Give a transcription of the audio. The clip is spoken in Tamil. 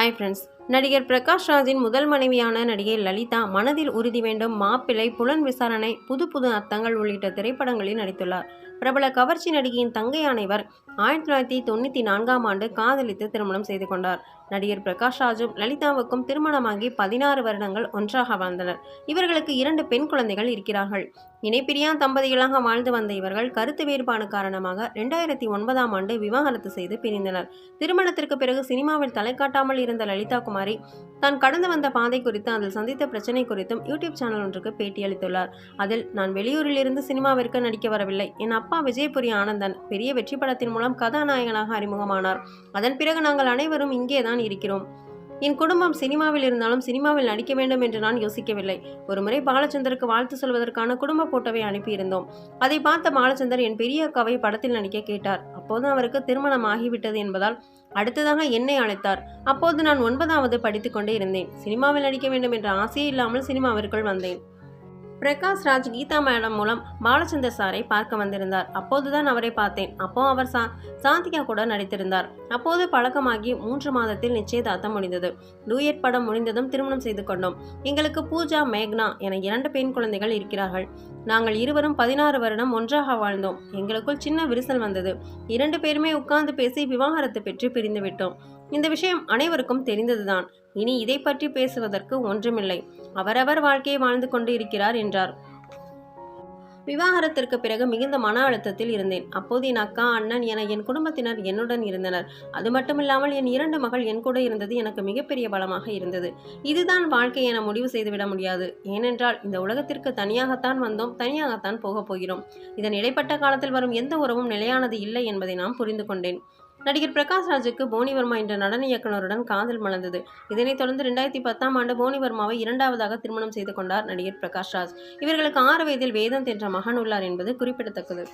ஹாய் ஃப்ரெண்ட்ஸ் நடிகர் பிரகாஷ் ராஜின் முதல் மனைவியான நடிகை லலிதா மனதில் உறுதி வேண்டும் மாப்பிள்ளை புலன் விசாரணை புது புது அர்த்தங்கள் உள்ளிட்ட திரைப்படங்களில் நடித்துள்ளார். பிரபல கவர்ச்சி நடிகையின் தங்கையான இவர் ஆயிரத்தி தொள்ளாயிரத்தி தொண்ணூற்றி நான்காம் ஆண்டு காதலித்து திருமணம் செய்து கொண்டார். நடிகர் பிரகாஷ் ராஜும் லலிதாவுக்கும் திருமணமாகி பதினாறு வருடங்கள் ஒன்றாக வாழ்ந்தனர். இவர்களுக்கு இரண்டு பெண் குழந்தைகள் இருக்கிறார்கள். இணைப்பிரியா தம்பதிகளாக வாழ்ந்து வந்த இவர்கள் கருத்து வேறுபாடு காரணமாக ரெண்டாயிரத்தி ஒன்பதாம் ஆண்டு விவாகரத்து செய்து பிரிந்தனர். திருமணத்திற்கு பிறகு சினிமாவில் தலை காட்டாமல் இருந்த லலிதா குமார் தான் கடந்து வந்த பாதை குறித்து அதில் சந்தித்த பிரச்சனை குறித்தும் யூடியூப் சேனல் ஒன்றுக்கு பேட்டியளித்துள்ளார். அதில் நான் வெளியூரில் இருந்து சினிமாவிற்கு நடிக்க வரவில்லை. என் அப்பா விஜயபுரி ஆனந்தன் பெரிய வெற்றி படத்தின் மூலம் கதாநாயகனாக அறிமுகமானார். அதன் பிறகு நாங்கள் அனைவரும் இங்கேதான் இருக்கிறோம். என் குடும்பம் சினிமாவில் இருந்தாலும் சினிமாவில் நடிக்க வேண்டும் என்று நான் யோசிக்கவில்லை. ஒருமுறை பாலச்சந்தருக்கு வாழ்த்து சொல்வதற்கான குடும்ப போட்டோவை அனுப்பியிருந்தோம். அதை பார்த்த பாலச்சந்தர் என் பெரிய அக்காவை படத்தில் நடிக்க கேட்டார். அப்போது அவருக்கு திருமணம் ஆகிவிட்டது என்பதால் அடுத்ததாக என்னை அழைத்தார். அப்போது நான் ஒன்பதாவது படித்துக்கொண்டே இருந்தேன். சினிமாவில் நடிக்க வேண்டும் என்ற ஆசையே இல்லாமல் சினிமாவிற்குள் வந்தேன். பிரகாஷ் ராஜ் கீதா மேடம் மூலம் பாலச்சந்தர் சாரை பார்க்க வந்திருந்தார். அப்போதுதான் அவரை பார்த்தேன். அப்போ அவர் சா சாந்திகா கூட நடித்திருந்தார். அப்போது பழக்கமாகி மூன்று மாதத்தில் நிச்சயதார்த்தம் முடிந்தது. டூயட் படம் முடிந்ததும் திருமணம் செய்து கொண்டோம். எங்களுக்கு பூஜா மேக்னா என இரண்டு பெண் குழந்தைகள் இருக்கிறார்கள். நாங்கள் இருவரும் பதினாறு வருடம் ஒன்றாக வாழ்ந்தோம். எங்களுக்குள் சின்ன விரிசல் வந்தது. இரண்டு பேருமே உட்கார்ந்து பேசி விவாகரத்து பெற்று பிரிந்து விட்டோம். இந்த விஷயம் அனைவருக்கும் தெரிந்ததுதான். இனி இதை பற்றி பேசுவதற்கு ஒன்றுமில்லை. அவரவர் வாழ்க்கையை வாழ்ந்து கொண்டு இருக்கிறார் என்றார். விவாகரத்திற்கு பிறகு மிகுந்த மன அழுத்தத்தில் இருந்தேன். அப்போது என் அக்கா அண்ணன் என என் குடும்பத்தினர் என்னுடன் இருந்தனர். அது மட்டுமில்லாமல் என் இரண்டு மகள் என் கூட இருந்தது எனக்கு மிகப்பெரிய பலமாக இருந்தது. இதுதான் வாழ்க்கை என முடிவு செய்துவிட முடியாது. ஏனென்றால் இந்த உலகத்திற்கு தனியாகத்தான் வந்தோம் தனியாகத்தான் போகப் போகிறோம். இதன் இடைப்பட்ட காலத்தில் வரும் எந்த உறவும் நிலையானது இல்லை என்பதை நாம் புரிந்து கொண்டேன். நடிகர் பிரகாஷ் ராஜுக்கு போனிவர்மா என்ற நடன இயக்குனருடன் காதல் மலர்ந்தது. இதனைத் தொடர்ந்து ரெண்டாயிரத்தி பத்தாம் ஆண்டு போனிவர்மாவை இரண்டாவதாக திருமணம் செய்து கொண்டார் நடிகர் பிரகாஷ் ராஜ். இவர்களுக்கு ஆறு வயதில் வேதந்த் என்ற மகன் உள்ளார் என்பது குறிப்பிடத்தக்கது.